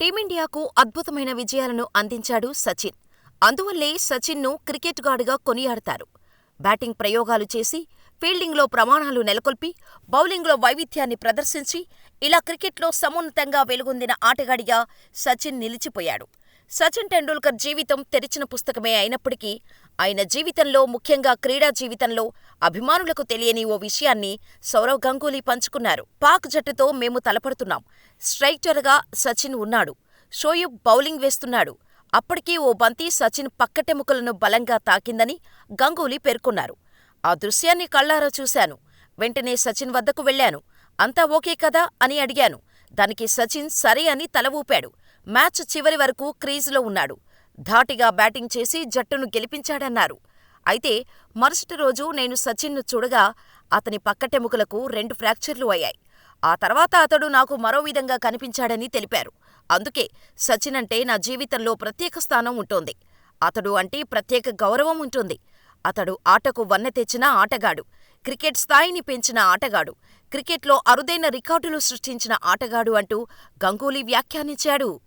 టీమిండియాకు అద్భుతమైన విజయాలను అందించాడు సచిన్. అందువల్లే సచిన్ను క్రికెట్ గాడుగా కొనియాడతారు. బ్యాటింగ్ ప్రయోగాలు చేసి, ఫీల్డింగ్లో ప్రమాణాలు నెలకొల్పి, బౌలింగ్లో వైవిధ్యాన్ని ప్రదర్శించి ఇలా క్రికెట్లో సమున్నతంగా వెలుగొందిన ఆటగాడిగా సచిన్ నిలిచిపోయాడు. సచిన్ టెండూల్కర్ జీవితం తెరిచిన పుస్తకమే అయినప్పటికీ ఆయన జీవితంలో ముఖ్యంగా క్రీడా జీవితంలో అభిమానులకు తెలియని ఓ విషయాన్ని సౌరవ్ గంగూలీ పంచుకున్నారు. పాక్ జట్టుతో మేము తలపడుతున్నాం. స్ట్రైక్టర్గా సచిన్ ఉన్నాడు. షోయబ్ బౌలింగ్ వేస్తున్నాడు. అప్పటికి ఓ బంతి సచిన్ పక్కటెముకలను బలంగా తాకిందని గంగూలీ పేర్కొన్నారు. ఆ దృశ్యాన్ని కళ్ళారా చూశాను. వెంటనే సచిన్ వద్దకు వెళ్ళాను. అంతా ఓకే కదా అని అడిగాను. దానికి సచిన్ సరే అని తల ఊపాడు. మ్యాచ్ చివరి వరకు క్రీజులో ఉన్నాడు. ధాటిగా బ్యాటింగ్ చేసి జట్టును గెలిపించాడన్నారు. అయితే మరుసటి రోజు నేను సచిన్ను చూడగా అతని పక్కటెముకలకు రెండు ఫ్రాక్చర్లు అయ్యాయి. ఆ తర్వాత అతడు నాకు మరో విధంగా కనిపించాడని తెలిపారు. అందుకే సచిన్ అంటే నా జీవితంలో ప్రత్యేక స్థానం ఉంటోంది. అతడు అంటే ప్రత్యేక గౌరవం ఉంటుంది. అతడు ఆటకు వన్నె తెచ్చిన ఆటగాడు. క్రికెట్ స్థాయిని పెంచిన ఆటగాడు. క్రికెట్లో అరుదైన రికార్డులు సృష్టించిన ఆటగాడు అంటూ గంగూలీ వ్యాఖ్యానించాడు.